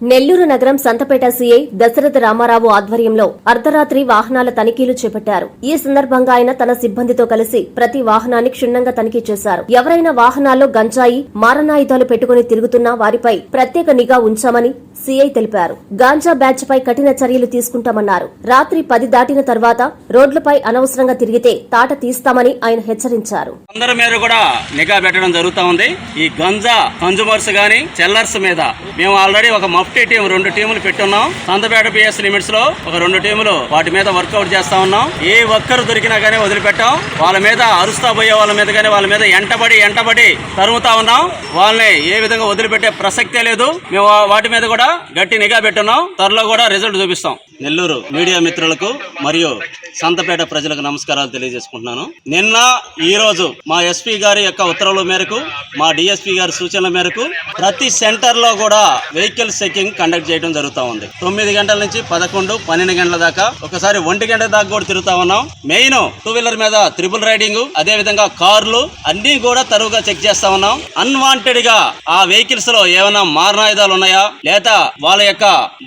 నెల్లూరు నగరం సంతపేట సీఐ దశరథ రామారావు ఆధ్వర్యంలో అర్ధరాత్రి వాహనాల తనిఖీలు చేపట్టారు. ఈ సందర్భంగా ఆయన తన సిబ్బందితో కలిసి ప్రతి వాహనాన్ని క్షుణ్ణంగా తనిఖీ చేశారు. ఎవరైనా వాహనాల్లో గంజాయి మారణాయుధాలు పెట్టుకుని తిరుగుతున్నా వారిపై ప్రత్యేక నిఘా ఉంచామని సీఐ తెలిపారు. గాంజా బ్యాచ్ పై కఠిన చర్యలు తీసుకుంటామన్నారు. రాత్రి పది దాటిన తర్వాత రోడ్లపై అనవసరంగా తిరిగితే తాట తీస్తామని ఆయన హెచ్చరించారు. అందరి మీద కూడా నిఘా పెట్టడం జరుగుతా ఉంది. ఈ గంజా కన్జూమర్స్ గానీ సెల్లర్స్ మీద మేము ఆల్రెడీ ఒక మఫ్టీ టీం రెండు టీములు పెట్టున్నాం. సందపేట పిఎస్ లిమిట్స్లో ఒక రెండు టీములు వాటి మీద వర్కౌట్ చేస్తా ఉన్నాం. ఏ ఒక్కరు దొరికినా గానీ వదిలిపెట్టాం. వాళ్ళ మీద అరుస్తా పోయే వాళ్ళ మీద కానీ వాళ్ళ మీద ఎంటబడి ఎంటబడి తరుముతా ఉన్నాం. వాళ్ళని ఏ విధంగా వదిలిపెట్టే ప్రసక్తే లేదు. మేము వాటి మీద కూడా గట్టి నిఘా పెట్టున్నాం. త్వరలో కూడా రిజల్ట్ చూపిస్తాం. నెల్లూరు మీడియా మిత్రులకు మరియు సంతపేట ప్రజలకు నమస్కారాలు తెలియజేసుకుంటున్నాను. నిన్న ఈ రోజు మా ఎస్పీ గారి యొక్క ఉత్తర్వుల మేరకు మా డిఎస్పీ గారి సూచనల మేరకు ప్రతి సెంటర్లో కూడా వెహికల్ చెకింగ్ కండక్ట్ చేయడం జరుగుతూ ఉంది. తొమ్మిది గంటల నుంచి పదకొండు పన్నెండు గంటల దాకా ఒకసారి ఒంటి గంట దాకా కూడా తిరుగుతా ఉన్నాం. మెయిన్ టూ వీలర్ మీద త్రిబుల్ రైడింగ్ అదే విధంగా కార్లు అన్ని కూడా తరువుగా చెక్ చేస్తా ఉన్నాం. అన్వాంటెడ్గా ఆ వెహికల్స్లో ఏమైనా మారణాయుధాలు ఉన్నాయా? లేదా వాళ్ళ యొక్క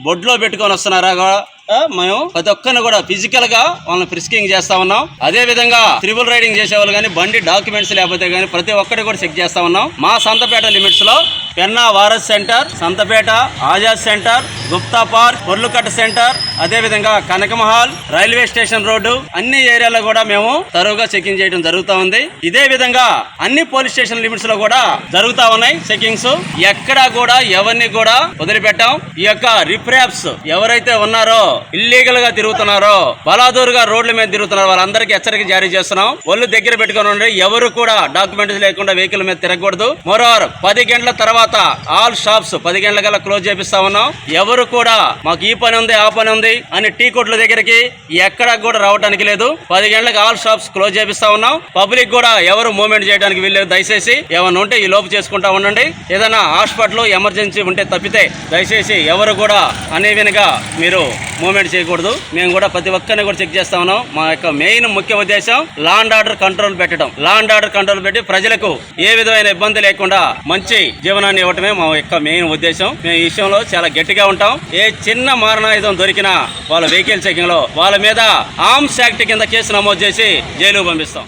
బొడ్లో పెట్టుకొని వస్తున్నారా? కూడా మేము ప్రతి ఒక్కరిని కూడా ఫిజికల్గా వాళ్ళని ఫ్రిస్కింగ్ చేస్తా ఉన్నాం. అదే విధంగా త్రిబుల్ రైడింగ్ చేసేవాళ్ళు కానీ బండి డాక్యుమెంట్స్ లేకపోతే కానీ ప్రతి ఒక్కటి కూడా చెక్ చేస్తా ఉన్నాం. మా సంతపేట లిమిట్స్లో Penna వారస్ centre Santhapeta Azad centre Gupta park Porlukatta centre అదే విధంగా కనకమహల్ రైల్వే స్టేషన్ రోడ్డు అన్ని ఏరియాలో కూడా మేము తరువుగా చెకింగ్ చేయడం జరుగుతా ఉంది. ఇదే విధంగా అన్ని పోలీస్ స్టేషన్ లిమిట్స్లో కూడా జరుగుతా ఉన్నాయి చెకింగ్స్ ఎక్కడా కూడా ఎవరిని కూడా వదిలిపెట్టాం. ఈ యొక్క రిప్రాప్స్ ఎవరైతే ఉన్నారో ఇల్లీగల్గా తిరుగుతున్నారో బలాదూరుగా రోడ్ల మీద తిరుగుతున్నారో వాళ్ళందరికీ హెచ్చరిక జారీ చేస్తున్నాం. ఒళ్ళు దగ్గర పెట్టుకుని ఉండి ఎవరు కూడా డాక్యుమెంట్స్ లేకుండా వెహికల్ మీద తిరగకూడదు. మరోవర్ పది గంటల తర్వాత ఆల్ షాప్స్ పది గంటల కల్లా క్లోజ్ చేపిస్తా ఉన్నాం. ఎవరు కూడా మాకు ఈ పని ఉంది ఆ పని ఉంది అని టీ కొట్ల దగ్గరికి ఎక్కడా కూడా రావడానికి లేదు. పది గంటలకు ఆల్ షాప్స్ క్లోజ్ చేపిస్తా ఉన్నాం. పబ్లిక్ కూడా ఎవరు మూవ్మెంట్ చేయడానికి వీల్లేదు. దయచేసి ఏమైనా ఉంటే ఈ లోపు చేసుకుంటా ఉండండి. ఏదైనా హాస్పిటల్ ఎమర్జెన్సీ ఉంటే తప్పితే దయచేసి ఎవరు కూడా అనేవినగా మీరు మూవ్మెంట్ చేయకూడదు. మేము కూడా ప్రతి ఒక్కరిని కూడా చెక్ చేస్తా ఉన్నాం. మా యొక్క మెయిన్ ముఖ్య ఉద్దేశం లా అండ్ ఆర్డర్ కంట్రోల్ పెట్టడం. లా అండ్ ఆర్డర్ కంట్రోల్ పెట్టి ప్రజలకు ఏ విధమైన ఇబ్బంది లేకుండా మంచి స్థానాన్ని ఇవ్వటమే మా యొక్క మెయిన్ ఉద్దేశం. మేము ఈ విషయంలో చాలా గట్టిగా ఉంటాం. ఏ చిన్న మారణాయుధం దొరికినా వాళ్ళ వెహికల్ చెకింగ్లో వాళ్ళ మీద ఆర్మ్స్ యాక్ట్ కింద కేసు నమోదు చేసి జైలు పంపిస్తాం.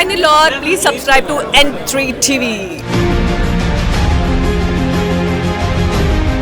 Hi Nilor, please subscribe to N3 TV.